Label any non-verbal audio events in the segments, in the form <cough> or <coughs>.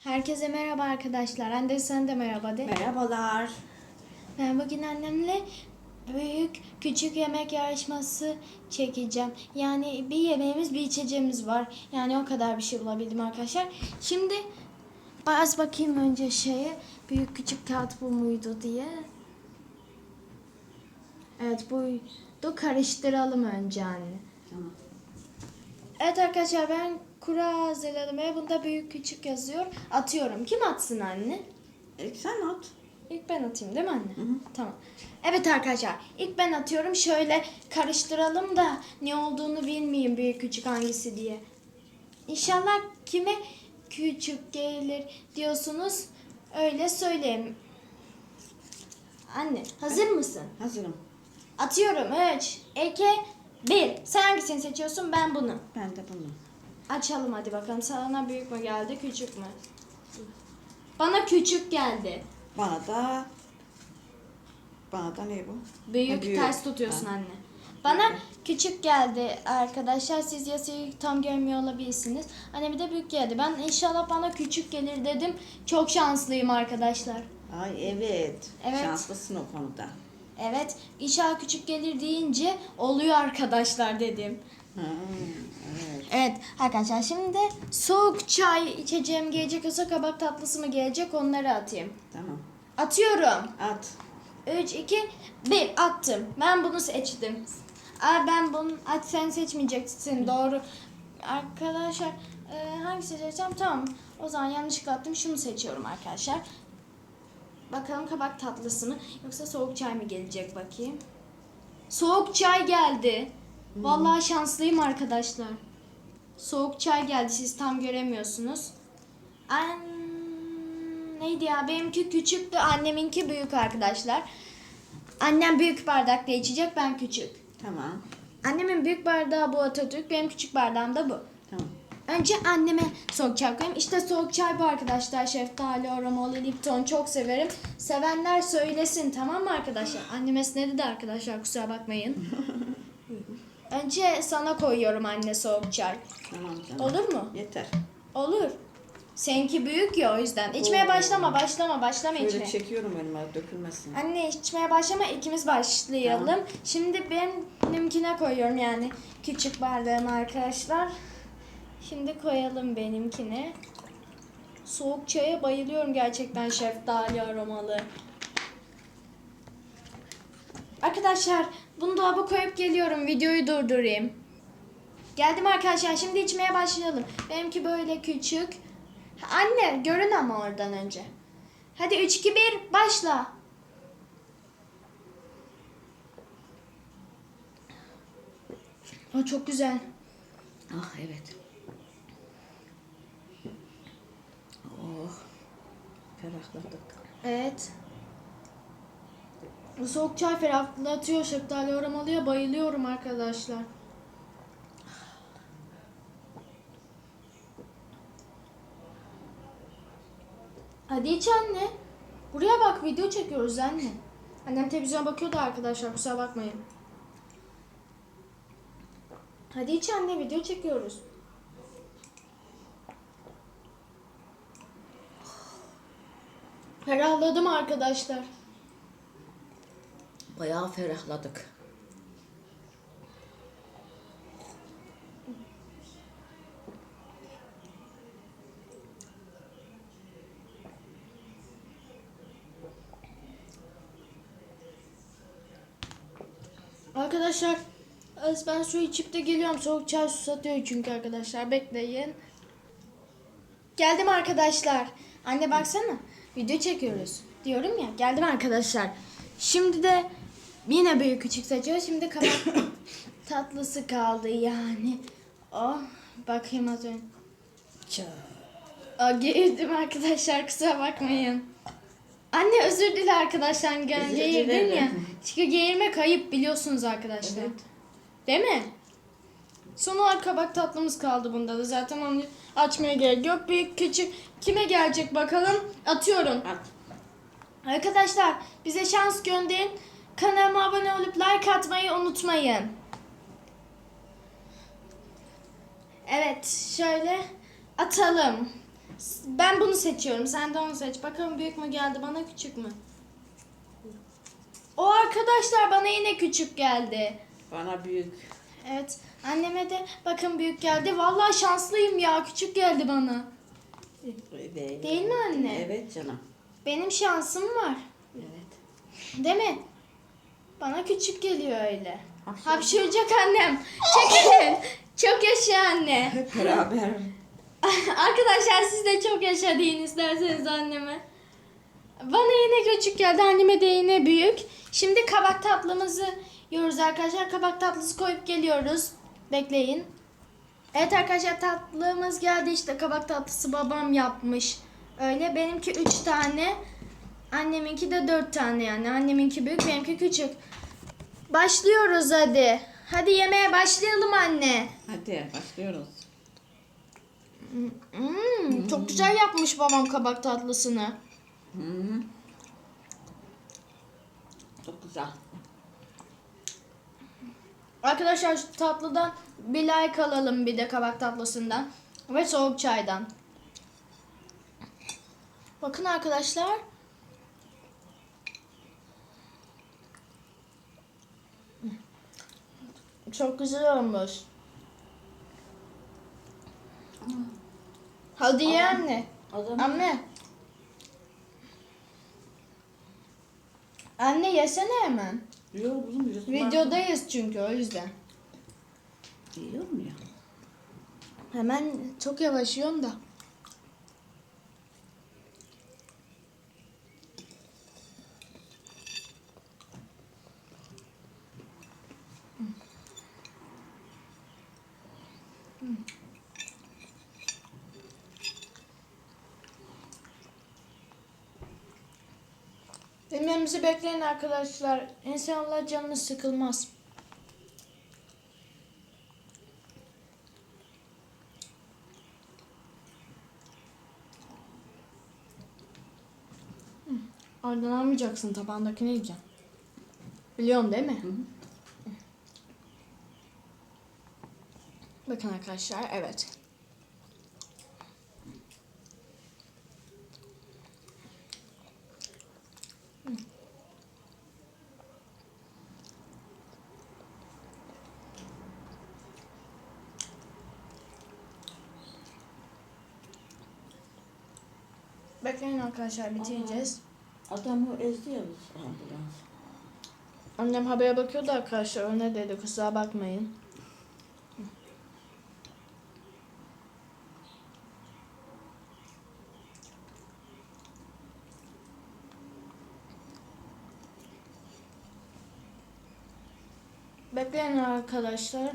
Herkese merhaba arkadaşlar. Anne sen de merhaba de. Merhabalar. Ben bugün annemle büyük küçük yemek yarışması çekeceğim. Yani bir yemeğimiz bir içeceğimiz var. Yani o kadar bir şey bulabildim arkadaşlar. Şimdi baz bakayım önce şeye. Büyük küçük kağıt bu muydu diye. Evet buydu. Karıştıralım önce anne. Tamam. Evet arkadaşlar ben kura hazırladım ve bunda büyük küçük yazıyor. Atıyorum. Kim atsın anne? İlk sen at. İlk ben atayım değil mi anne? Hı hı. Tamam. Evet arkadaşlar ilk ben atıyorum. Şöyle karıştıralım da ne olduğunu bilmeyeyim büyük küçük hangisi diye. İnşallah kime küçük gelir diyorsunuz. Öyle söyleyeyim. Anne hazır mısın? Hazırım. Atıyorum. 3, 2, 1. Sen hangisini seçiyorsun? Ben bunu. Ben de bunu. Açalım hadi bakalım. Sana büyük mü geldi, küçük mü? Bana küçük geldi. Bana da bana da ne bu? Büyük, Ha, büyük. ters tutuyorsun Ha. anne. Bana küçük geldi arkadaşlar. Siz yazıyı tam görmüyor olabilirsiniz. Anne bir de büyük geldi. Ben inşallah bana küçük gelir dedim. Çok şanslıyım arkadaşlar. Ay evet. Evet. Şanslısın o konuda. Evet, inşallah küçük gelir deyince oluyor arkadaşlar dedim. Ha, evet. Evet arkadaşlar şimdi soğuk çay içeceğim gelecek yoksa kabak tatlısı mı gelecek onları atayım. Tamam. Atıyorum. At. 3, 2, 1 attım. Ben bunu seçtim. Aa, ben bunu at sen seçmeyeceksin doğru. Arkadaşlar e, hangisi seçeceğim? Tamam. O zaman yanlışlıkla attım. Şunu seçiyorum arkadaşlar. Bakalım kabak tatlısı mı yoksa soğuk çay mı gelecek bakayım. Soğuk çay geldi. Vallahi şanslıyım arkadaşlar. Soğuk çay geldi. Siz tam göremiyorsunuz. An... Neydi ya? Benimki küçüktü. Anneminki büyük arkadaşlar. Annem büyük bardakla içecek. Ben küçük. Tamam. Annemin büyük bardağı bu Atatürk. Benim küçük bardağım da bu. Tamam. Önce anneme soğuk çay koyayım. İşte soğuk çay bu arkadaşlar. Şeftali, aromalı, lipton çok severim. Sevenler söylesin tamam mı arkadaşlar? Annem esnedi de arkadaşlar kusura bakmayın. <laughs> Önce sana koyuyorum anne soğuk çay. Tamam canım. Olur mu? Yeter. Olur. Seninki büyük ya o yüzden. İçmeye Oo. başlama, başlama, başlama Böyle içmeye. çekiyorum önüme dökülmesin. Anne içmeye başlama, ikimiz başlayalım. Tamam. Şimdi benimkine koyuyorum yani küçük bardağım arkadaşlar. Şimdi koyalım benimkine. Soğuk çaya bayılıyorum gerçekten şeftali aromalı. Arkadaşlar bunu dolaba koyup geliyorum. Videoyu durdurayım. Geldim arkadaşlar. Şimdi içmeye başlayalım. Benimki böyle küçük. Anne görün ama oradan önce. Hadi 3 2 1 başla. Aa, çok güzel. Ah evet. Oh. Ferahladık. Evet. Bu soğuk çay ferahlatıyor. Şeftali aromalıya bayılıyorum arkadaşlar. Hadi iç anne. Buraya bak video çekiyoruz anne. Annem televizyona bakıyor da arkadaşlar kusura bakmayın. Hadi iç anne video çekiyoruz. Ferahladım arkadaşlar. Bayağı ferahladık. Arkadaşlar az ben su içip de geliyorum. Soğuk çay susatıyor çünkü arkadaşlar. Bekleyin. Geldim arkadaşlar. Anne baksana. Video çekiyoruz. Diyorum ya. Geldim arkadaşlar. Şimdi de yine büyük küçük seçiyoruz. Şimdi kabak <coughs> tatlısı kaldı yani. Oh bakayım az önce. Aa, girdim arkadaşlar kusura bakmayın. Anne özür dile arkadaşlar. Özür dilerim. ya. Çünkü geğirme kayıp biliyorsunuz arkadaşlar. Evet. Değil mi? Son olarak kabak tatlımız kaldı bunda da. Zaten onu açmaya gerek yok. Büyük küçük kime gelecek bakalım. Atıyorum. At. Arkadaşlar bize şans gönderin. Kanalıma abone olup like atmayı unutmayın. Evet şöyle atalım. Ben bunu seçiyorum. Sen de onu seç. Bakalım büyük mü geldi bana küçük mü? O arkadaşlar bana yine küçük geldi. Bana büyük. Evet. Anneme de bakın büyük geldi. Vallahi şanslıyım ya. Küçük geldi bana. Evet. Değil mi anne? Evet canım. Benim şansım var. Evet. Değil mi? Bana küçük geliyor öyle. Hapşır. Hapşıracak annem. Çekilin. <laughs> Çok yaşa anne. Hep beraber. <laughs> Arkadaşlar siz de çok yaşa deyin isterseniz anneme. Bana yine küçük geldi. Anneme de yine büyük. Şimdi kabak tatlımızı yiyoruz arkadaşlar. Kabak tatlısı koyup geliyoruz. Bekleyin. Evet arkadaşlar tatlımız geldi işte kabak tatlısı babam yapmış. Öyle benimki 3 tane. Anneminki de 4 tane yani. Anneminki büyük benimki küçük. Başlıyoruz hadi. Hadi yemeğe başlayalım anne. Hadi başlıyoruz. Hmm, çok güzel yapmış babam kabak tatlısını. Hı. Çok güzel. Arkadaşlar şu tatlıdan bir like alalım bir de kabak tatlısından. Ve soğuk çaydan. Bakın arkadaşlar. Çok güzel olmuş. Hadi ye anne. Adam Anne. Anne yesene hemen. Yiyor kızım birisi. Videodayız çünkü o yüzden. Yiyor mu ya? Hemen çok yavaş yiyorum da. Yemeğimizi bekleyin arkadaşlar. İnşallah canınız sıkılmaz. Oradan almayacaksın tabağındakini yiyeceksin. Biliyorsun değil mi? Hı hı. Bakın arkadaşlar evet. Bekleyin arkadaşlar bitireceğiz. Adamı ezdi ya bu ambulans. Annem habere bakıyordu arkadaşlar. Ne dedi kusura bakmayın. Bekleyin arkadaşlar.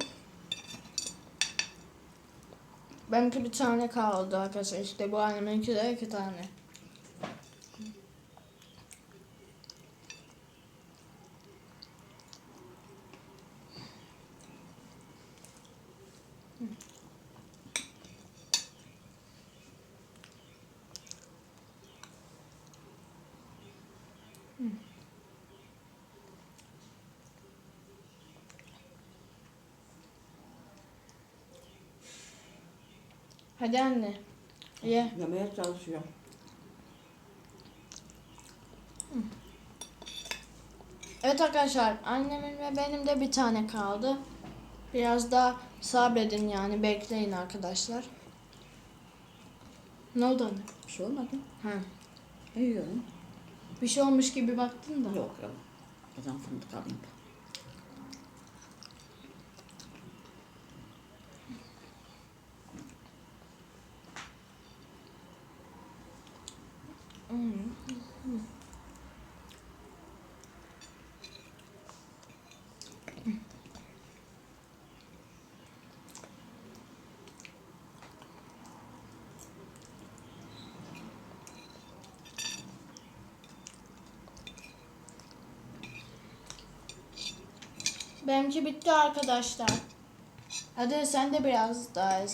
Benimki bir tane kaldı arkadaşlar. İşte bu anneminki de iki tane. Hadi anne. Ye. Yemeye çalışıyor. Evet arkadaşlar annemin ve benim de bir tane kaldı. Biraz daha sabredin yani bekleyin arkadaşlar. Ne oldu anne? Bir şey olmadı. Ha. Yiyorum. Bir şey olmuş gibi baktın da. Yok. Adam fındık alayım. Hmm. Benimki bitti arkadaşlar. Hadi sen de biraz daha. Hı.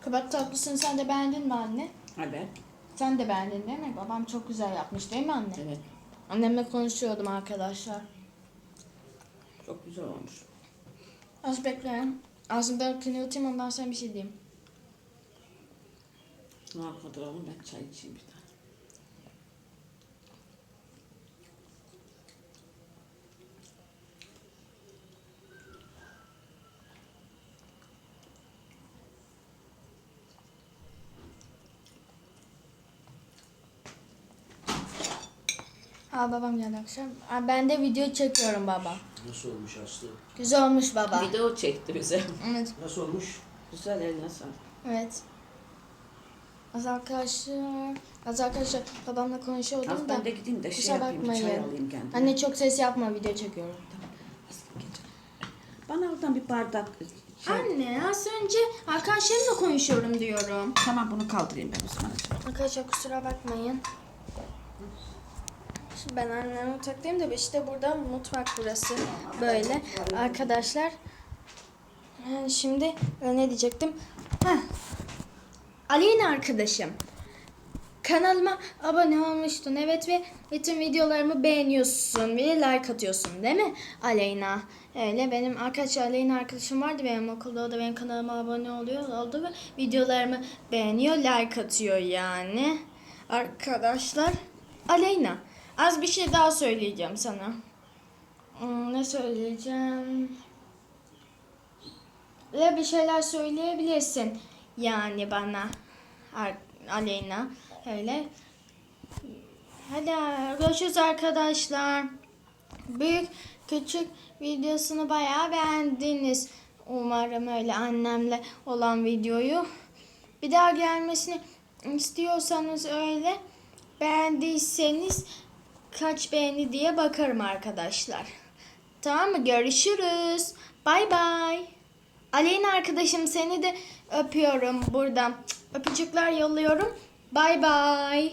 Kabak tatlısını sen de beğendin mi anne? Evet. Sen de beğendin değil mi? Babam çok güzel yapmış değil mi anne? Evet. Annemle konuşuyordum arkadaşlar. Çok güzel olmuş. Az bekleyin. Aslında kınıyotayım ondan sonra bir şey diyeyim. Ne yapalım ben çay içeyim bir tane. Aa babam geldi akşam. Aa, ben de video çekiyorum baba. Nasıl olmuş Aslı? Güzel olmuş baba. Video çekti bize. Evet. Nasıl olmuş? Güzel eline sağlık. Evet. Az arkadaşlar, az arkadaşlar babamla konuşuyordum Az da. ben de gideyim de şey Kusura yapayım, bakmayın. çay alayım kendime. Anne çok ses yapma video çekiyorum. Aslı geç. Bana oradan bir bardak şey. Anne az önce arkadaşlarımla konuşuyorum diyorum. Tamam bunu kaldırayım ben Osman'cığım. Arkadaşlar kusura bakmayın. Ben annem mutfaktayım da işte burada mutfak burası. Böyle arkadaşlar. Şimdi ne diyecektim? Heh. Aleyna arkadaşım. Kanalıma abone olmuştun evet ve bütün videolarımı beğeniyorsun ve like atıyorsun değil mi Aleyna? Öyle benim arkadaşlar Aleyna arkadaşım vardı benim okulda o da benim kanalıma abone oluyor oldu ve videolarımı beğeniyor like atıyor yani. Arkadaşlar Aleyna az bir şey daha söyleyeceğim sana. Hmm, ne söyleyeceğim? Ve bir şeyler söyleyebilirsin yani bana Aleyna öyle. Hadi görüşürüz arkadaşlar. Büyük küçük videosunu bayağı beğendiniz. Umarım öyle annemle olan videoyu. Bir daha gelmesini istiyorsanız öyle beğendiyseniz kaç beğeni diye bakarım arkadaşlar. Tamam mı? Görüşürüz. Bay bay. Aleyna arkadaşım seni de öpüyorum buradan. Öpücükler yolluyorum. Bay bay.